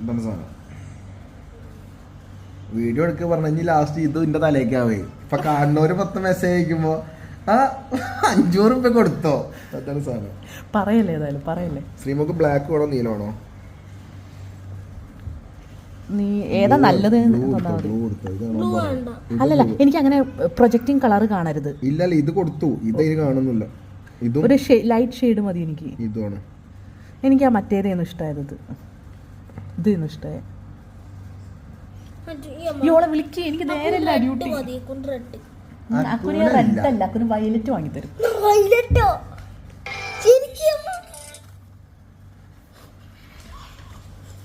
ഇതാണ് സാധനം വീഡിയോ എടുക്കുക പറഞ്ഞു ലാസ്റ്റ് ഇത് ഇന്റെ തലേക്കാവേ. ഇപ്പൊ കാണുന്നവര് പത്ത് മെസ്സേജ് അയക്കുമ്പോ ആ അഞ്ഞൂറ് റുപ്യ കൊടുത്തോ? അതാണ് സാധനം. പറയല്ലേ ഏതായാലും പറയല്ലേ. ശ്രീമുഖ് ബ്ലാക്ക് വേണോ നീലമാണോ നീ ഏതാ നല്ലത് അല്ലല്ല എനിക്ക് അങ്ങനെ പ്രൊജക്റ്റിംഗ് കളർ കാണരുത്. ഇല്ലല്ല ഇത് കൊടുത്തു. ഇത് കാണുന്നില്ല. ഇതും ഒരു ലൈറ്റ് ഷെയ്ഡ് മതി എനിക്ക്. ഇതാണ് എനിക്ക് ആ മറ്റേതേന്ന് ഇഷ്ടമായത് ഇത് ഇതേന്ന് ഇഷ്ടമായ അമ്മ- ഇവളെ വിളിക്ക് എനിക്ക് നേരല്ല ഡ്യൂട്ടി അക്കുന് റെഡ് അല്ല അക്കുന് വയലറ്റ് വാങ്ങിത്തരും. വൈലറ്റോ ശരിക്കും അമ്മ.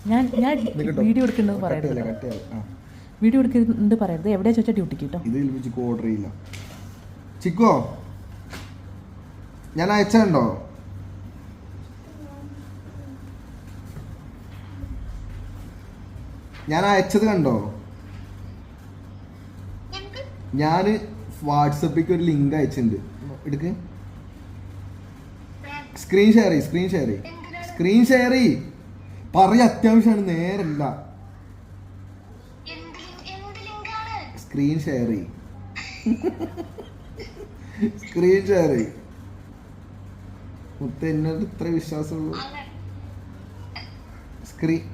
ഞാൻ ഞാൻ വീഡിയോ എടുക്കുന്നത് പറയരുത്. വീഡിയോ എടുക്കുന്നുണ്ട് പറയരുത്. എവിടെയാ ചോദിച്ചാൽ ഡ്യൂട്ടിക്ക് കേട്ടോ. ഇത് ചിക്കു ഓർഡർ ചെയ്യില്ല. ചിക്കോ? ഞാൻ അയച്ചോ ഞാൻ അയച്ചത് കണ്ടോ? ഞാൻ വാട്സപ്പിക്ക് ഒരു ലിങ്ക് അയച്ചിട്ടുണ്ട്. എടുക്ക്. സ്ക്രീൻ ഷെയർ ചെയ്യ് സ്ക്രീൻ ഷെയർ ചെയ്യ്. സ്ക്രീൻ ഷെയർ ചെയ്യ്. പറയ അത്യാവശ്യമാണ് നേരല്ല. സ്ക്രീൻ ഷെയർ ചെയ്യ്. സ്ക്രീൻ ഷെയർ ചെയ്യ്. മുത്ത എന്നോട് ഇത്ര വിശ്വാസമുള്ളൂ. സ്ക്രീൻ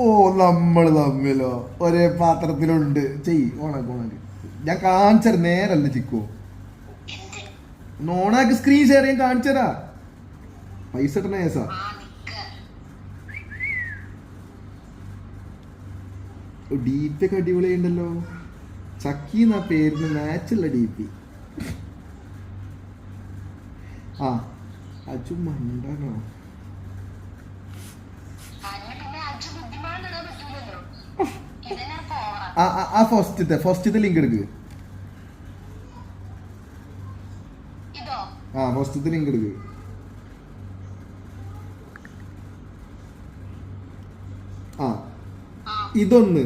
ഓ നമ്മൾ തമ്മിലോ? ഒരേ പാത്രത്തിലുണ്ട്. ചെയ് ഓണാക്ക് ഓണാക്ക്. ഞാൻ കാണിച്ചത് നേരല്ല ചിക്കു. നോണാക്ക് സ്ക്രീൻ ഷെയർ ചെയ്യാൻ കാണിച്ചതാ പൈസ ഇട്ടണ കേസാ. ഡി പി ഒക്കെ അടിപൊളിയുണ്ടല്ലോ ചക്കി എന്നാ പേരിന് മാച്ചുള്ള ഡി പി ആ അച്ചു മണ്ടാണോ ആ ആ ഫസ്റ്റത്തെ ഫസ്റ്റത്തെ ലിങ്ക് എടുക്ക്. ആ ഫസ്റ്റത്തെ ലിങ്ക് എടുക്ക്. ആ ഇതൊന്ന്.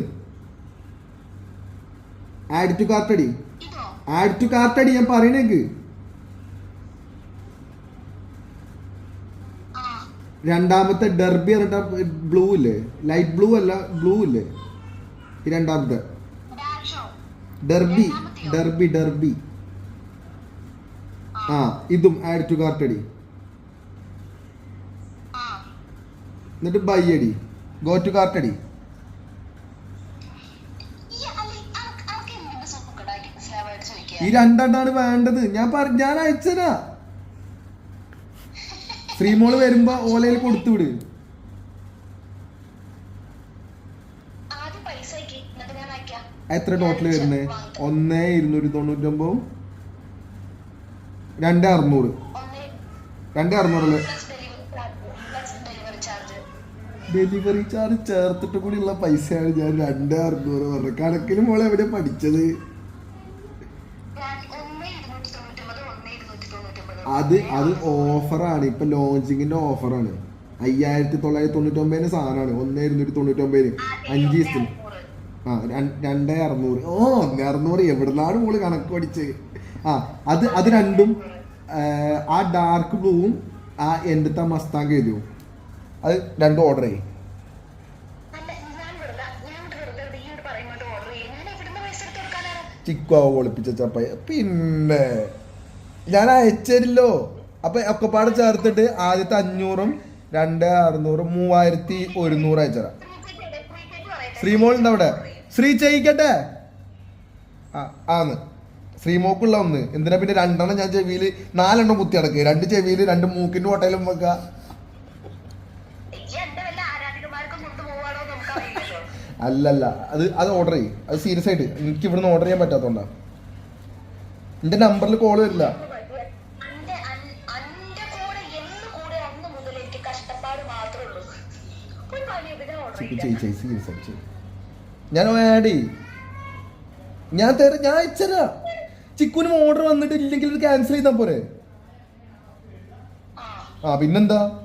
ആഡ് ടു കാർട്ടടി ആഡ് ടു കാർട്ടടി ഞാൻ പറയണേക്ക്. രണ്ടാമത്തെ ഡെർബി ബ്ലൂ ഇല്ലേ? ലൈറ്റ് ബ്ലൂ അല്ല ബ്ലൂ ഇല്ലേ? രണ്ടാമത്തെ. Derby Derby Derby. ആ. ഇതും ആഡ് ടു കാർട്ടടി എന്നിട്ട് ബൈ അടി. ഗോ ടു കാർട്ടടി ഈ രണ്ടെണ്ണാണ് വേണ്ടത്. ഞാൻ പറ ഞാൻ അയച്ചതാ. ശ്രീമോൾ വരുമ്പോ ഓലയിൽ കൊടുത്തു വിട്. എത്ര ടോട്ടൽ വരുന്നത് ഒന്ന് ഇരുന്നൂറ്റി തൊണ്ണൂറ്റൊമ്പതും രണ്ട് അറുന്നൂറ്. രണ്ട് അറുന്നൂറല്ലേ? ഡെലിവറി ചാർജ് ചേർത്തിട്ട് കൂടിയുള്ള പൈസയാണ് ഞാൻ രണ്ട് അറുന്നൂറ് പറഞ്ഞത്. കണക്കിന് മോളെ എവിടെ പഠിച്ചത്? അത് അത് ഓഫറാണ് ഇപ്പൊ ലോഞ്ചിങ്ങിന്റെ ഓഫറാണ് അയ്യായിരത്തി തൊള്ളായിരത്തി തൊണ്ണൂറ്റി ഒമ്പതിന് സാധനമാണ്. ഒന്ന് ഇരുന്നൂറ്റി തൊണ്ണൂറ്റി ഒമ്പതിന് അഞ്ച് ദിവസത്തിന് ആ രണ്ട് അറുന്നൂറ്. ഓ ഒന്ന് അറുന്നൂറ്. എവിടുന്നാണ് മോൾ കണക്ക് പഠിച്ച്? ആ അത് അത് രണ്ടും ആ, ആ ഡാർക്ക് ബ്ലൂവും ആ എന്റെ മസ്താങ്ക് എഴുതിയോ അത് രണ്ടും ഓർഡർ ചെയ്യും ചിക്കുവാവ് ഒളിപ്പിച്ച ചപ്പായി പിന്നെ ഞാൻ അയച്ചരില്ലോ. അപ്പൊ ഒക്കെപ്പാടെ ചേർത്തിട്ട് ആദ്യത്തെ അഞ്ഞൂറും രണ്ട് അറുന്നൂറ് മൂവായിരത്തി ഒരുന്നൂറ് അയച്ചറ ശ്രീമോൾ ഉണ്ട് അവിടെ? ശ്രീ ചെയ്യിക്കട്ടെ. ആ ആന്ന്. ശ്രീമോക്കുള്ള ഒന്ന്. എന്തിനാ പിന്നെ രണ്ടെണ്ണം ഞാൻ ചെവിയിൽ നാലെണ്ണം കുത്തി അടക്കുക രണ്ട് ചെവിയിൽ രണ്ട് മൂക്കിന്റെ ഓട്ടയിലും വെക്ക. അല്ലല്ല അത് അത് ഓർഡർ ചെയ്യും. അത് സീരിയസ് ആയിട്ട്. എനിക്ക് ഇവിടുന്ന് ഓർഡർ ചെയ്യാൻ പറ്റാത്തോണ്ടാ. എന്റെ നമ്പറിൽ കോൾ വരില്ല. ചെയ്. ഞാൻ ആഡ് ഞാൻ തരാം ഞാൻ അയച്ചരാ ചിക്കുനും ഓർഡർ വന്നിട്ട് ഇല്ലെങ്കിൽ ക്യാൻസൽ ചെയ്താ പോരെ. ആ പിന്നെന്താ?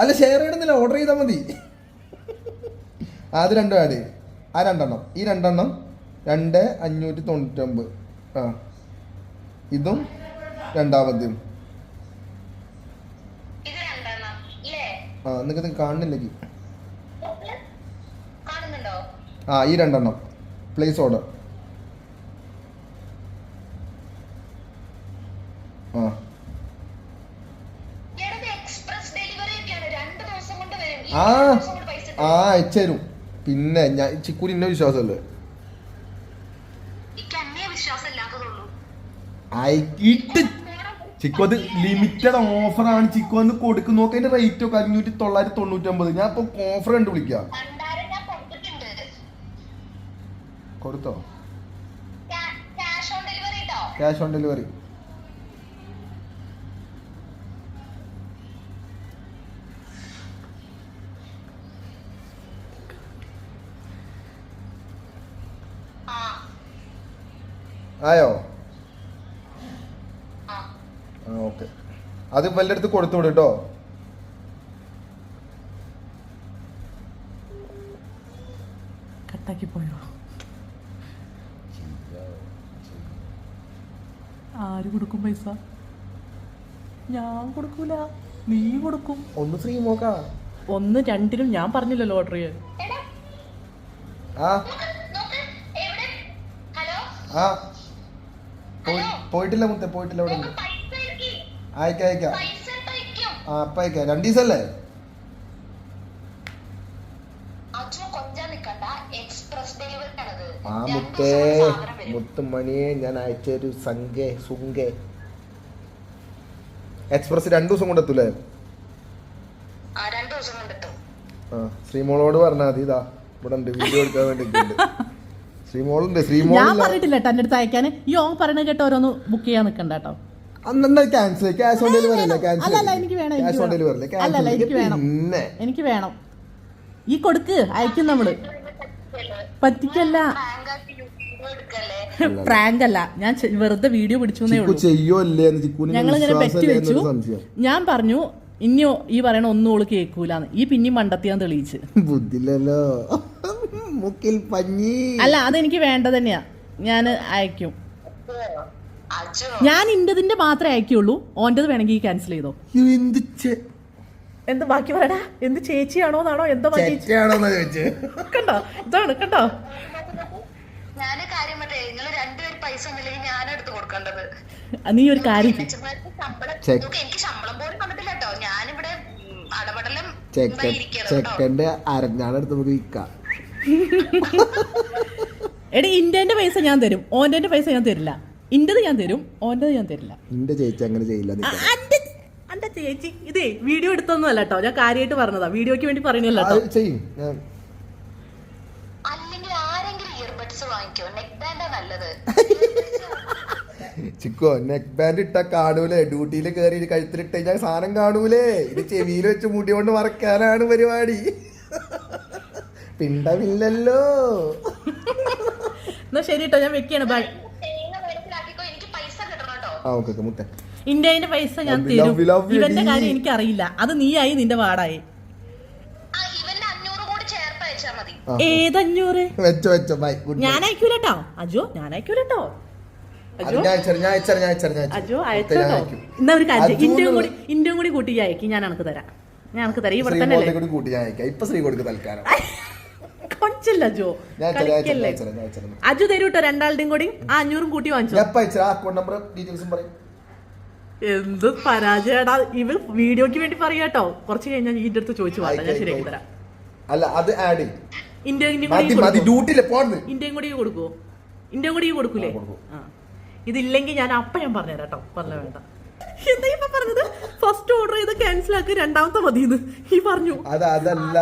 അല്ല ഷെയർ ചെയ്യണമെന്നില്ല ഓർഡർ ചെയ്താൽ മതി. അത് രണ്ടും ആഡ് ആ രണ്ടെണ്ണം. ഈ രണ്ടെണ്ണം രണ്ട് അഞ്ഞൂറ്റി തൊണ്ണൂറ്റൊമ്പത്. ആ. ഇതും രണ്ടാമത്തെയും ആ നിങ്ങൾക്ക് കാണുന്നില്ലെങ്കിൽ കാണുന്നുണ്ടോ? ആ ഈ രണ്ടെണ്ണം. പ്ലേസ് ഓർഡർ ആ. ആ ആ അയച്ചുതരും. പിന്നെ ഞാൻ ചിക്കൂരി ഇന്ന വിശ്വാസമല്ലേ എനിക്ക് ചിക്കു അത് ലിമിറ്റഡ് ഓഫറാണ് ചിക്കോ എന്ന് കൊടുക്കുന്നു നോക്കി അതിന്റെ റേറ്റ് ഒക്കെ അഞ്ഞൂറ്റി തൊള്ളായിരത്തി തൊണ്ണൂറ്റൊമ്പത്. ഞാൻ ഇപ്പൊ ഓഫർ കണ്ടുപിടിക്കാം. കൊടുത്തോ? ക്യാഷ് ഓൺ ഡെലിവറി ആയോ ആ ആ ഓക്കെ അത് വല്ലടത്ത് കൊടുത്തു വിടും കേട്ടോ കട്ടാക്കി പോയോ? ആര് കൊടുക്കും പൈസ? ഞാൻ കൊടുക്കൂല. നീ കൊടുക്കും. ഒന്ന് ഫ്രീ നോക്കാ. ഒന്ന് രണ്ടിനും ഞാൻ പറഞ്ഞില്ലല്ലോ ഓർഡർ ചെയ്യാൻ എടാ ആ. നോക്ക് എവിടെ? ഹലോ? ആ. പോയിട്ടില്ല മുത്തേ പോയിട്ടില്ല ഇവിടെ ഉണ്ട് നോക്ക് പൈസ എനിക്ക് അയക്കാം അയക്കാം. ആ അപ്പൊ അയക്കാം. രണ്ട് ദിവസമല്ലേ? ആ മുത്തേ. മുത്തുമണിയെ ഞാൻ അയച്ചൊരു സംഖ്യ സുങ്കെ. എക്സ്പ്രസ് രണ്ടു ദിവസം കൊണ്ടെത്തൂലേ ആ ശ്രീമോളോട് പറഞ്ഞാൽ മതി ഇതാ. ഇവിടെ ഉണ്ട് വീഡിയോ എടുക്കാൻ വേണ്ടി ശ്രീമോളുണ്ട് ശ്രീമോൾ ഞാൻ പറഞ്ഞിട്ടില്ല എന്റെ അടുത്ത് അയക്കാൻ ഈ ഓ പറയണ കേട്ടോ ഓരോന്ന് ബുക്ക് ചെയ്യാൻ നിൽക്കണ്ട കേട്ടോ. Cancel cash on delivery cancel അല്ല, അല്ല, എനിക്ക് വേണം, ക്യാഷ് ഓൺ. ഡെലിവറി അല്ലേ? അല്ല, അല്ല, എനിക്ക് വേണം. എനിക്ക് വേണം. ഈ കൊടുക്ക് അയക്കും നമ്മൾ. പറ്റിക്കല്ല. പ്രാങ്ക് അല്ല ഞാൻ വെറുതെ വീഡിയോ പിടിച്ചു അല്ലേ ഞങ്ങൾ ഇങ്ങനെ ബെറ്റ് വെച്ചു. ഞാൻ പറഞ്ഞു ഇനിയോ ഈ പറയണ ഒന്നും ഓൾ കേൾക്കൂലെന്ന് ഈ പിന്നെയും മണ്ടത്തിയാൻ തെളിയിച്ച്. ബുദ്ധില്ലല്ലോ മുക്കിൽ പഞ്ഞി. അല്ല അതെനിക്ക് വേണ്ട തന്നെയാ. ഞാൻ അയക്കും. ഞാൻ ഇന്റതിന്റെ മാത്രമേ അയക്കുള്ളൂ ഓന്റെത് വേണമെങ്കിൽ ക്യാൻസൽ ചെയ്തോ. എന്ത് ബാക്കി പറയടാ? എന്ത് ചേച്ചിയാണോ എന്നാണോ? എന്തോ കണ്ടോ? ഇതാണ് കണ്ടോ? കാര്യം മറ്റേ നിങ്ങൾ രണ്ടുപേരും പൈസ ഒന്നില്ലെങ്കിൽ ഞാൻ എടുത്ത് കൊടുക്കേണ്ടത്. നീ ഒരു കാര്യം എനിക്ക് ശമ്പളം പോലും വന്നിട്ടില്ല കേട്ടോ. ഞാനിവിടെ ഉം, അടപടലം ചെക്കൻ ഇരിക്കുകയാണ് കേട്ടോ. നമുക്ക് വിൽക്കാം. എടി ഇന്ത്യന്റെ പൈസ ഞാൻ തരും. ഓന്റെ പൈസ ഞാൻ തരില്ല. ഇന്റത് ഞാൻ തരും ഓന്റെത് ഞാൻ തരില്ല. നിന്റെ ചേച്ചി അങ്ങനെ ചെയ്യില്ല ചേച്ചി ഇതേ വീഡിയോ എടുത്തൊന്നുമല്ല കേട്ടോ ഞാൻ കാര്യമായിട്ട് പറഞ്ഞതാ. വീഡിയോക്ക് വേണ്ടി പറയണല്ലോ കേട്ടോ ചെയ്യും. ഞാൻ അല്ലെങ്കിൽ ആരെങ്കിലും ഇയർബഡ്സ് വാങ്ങിക്കോ? നെക്ക് ബാൻഡാ നല്ലത്. ചിക്കോ നെക്ക് ബാൻഡ് ഇട്ട കാണൂലേ? ഡ്യൂട്ടിയിൽ കയറി കഴുത്തിലിട്ട് കഴിഞ്ഞാൽ സാധനം കാണൂലേ? ഇത് ചെവിയിൽ വെച്ച് മുടി കൊണ്ട് മറക്കാനാണ് പരിപാടി. പിണ്ടമില്ലല്ലോ. എന്നാ ശരി കേട്ടോ ഞാൻ വെക്കാണ്. ബൈ ഇന്ത്യന്റെ പൈസ ഞാൻ തരും. ഇവന്റെ കാര്യം എനിക്കറിയില്ല. അത് നീയായി നിന്റെ വാടായി. ഏതഞ്ഞൂറ് വെച്ചോ വെച്ചോ ബൈ ഞാൻ അയക്കൂല കേട്ടോ അജോ? ഞാൻ അയക്കൂല കേട്ടോ അജോ അയച്ചോ എന്നാ ഒരു കാര്യം ഇന്ത്യയും കൂടി ഇന്ത്യയും കൂടി കൂട്ടി അയക്കി. ഞാൻ അനക്ക് തരാം. ഞാൻ അനക്ക് തരാം. ഇവിടെ തന്നെ ഇപ്പൊ ശ്രീ കൊടുക്ക് തൽക്കാലം. അജോ. ഞാൻ അയച്ചര ഞാൻ അയച്ചര, കളിക്കല്ലേ? ഞാൻ അയച്ചര, ഞാൻ അയച്ചര. അജു തരൂ കേട്ടോ രണ്ടാളുടെയും കൂടി? ആ അഞ്ഞൂറും കൂട്ടി വാങ്ങിച്ചു. ഞാൻ ഇപ്പൊ അയച്ചര. അക്കൗണ്ട് നമ്പർ ഡീറ്റെയിൽസും പറയും. എന്ത് പരാജയടാ. ഇവ വീഡിയോക്ക് വേണ്ടി പറയാട്ടോ കുറച്ച് കഴിഞ്ഞാൽ ഇതിന്റെ അടുത്ത് ചോദിച്ചു വാട്ടാ ഞാൻ ആയിക്കോ, ശരിയാക്കി ആയിക്കോ. തരാം. അല്ല അത് ആഡ് ചെയ്യും. ഇന്ത്യ ഇന്ത്യയും മതി കൂടി മതി കൊടുക്കുവോ? ഇന്ത്യയും കൂടി കൊടുക്കൂലേ? ഇതില്ലെങ്കിൽ ഞാൻ അപ്പ ഞാൻ പറഞ്ഞുതരാം കേട്ടോ പറഞ്ഞ വേണ്ട. എന്താ ഇപ്പൊ പറഞ്ഞത്? ഫസ്റ്റ് ഓർഡർ ചെയ്ത് ക്യാൻസൽ ആക്കി രണ്ടാമത്തെ മതിയെന്ന് ഈ പറഞ്ഞു. അതല്ല.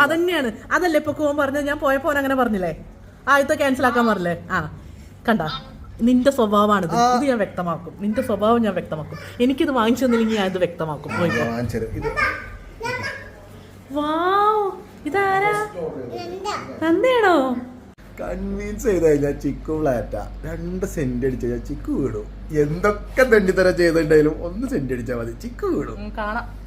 അതന്നെയാണ്. അതല്ലേ ഇപ്പൊ കോൻ പറഞ്ഞത്? ഞാൻ പോയപ്പോ അങ്ങനെ പറഞ്ഞില്ലേ? ആദ്യത്തെ ക്യാൻസൽ ആക്കാൻ പറഞ്ഞില്ലേ? ആ കണ്ട? നിന്റെ സ്വഭാവമാണ് ഇത് ഞാൻ വ്യക്തമാക്കും. നിന്റെ സ്വഭാവം ഞാൻ വ്യക്തമാക്കും. എനിക്കിത് വാങ്ങിച്ചു തന്നില്ലെങ്കിൽ ഞാൻ ഇത് വ്യക്തമാക്കും. വാവ്. ഇതാരാ? നന്ദിയാണോ? കൺവീൻസ് ചെയ്തായില്ല ചിക്കു ഫ്ലാറ്റാ. രണ്ട് സെന്റ് അടിച്ച ചിക്കു വീടും. എന്തൊക്കെ തെണ്ടിത്തരം ചെയ്തിട്ടുണ്ടെങ്കിലും ഒന്ന് സെന്റ് അടിച്ചാൽ മതി. ചിക്കു വീടും. കാണാം.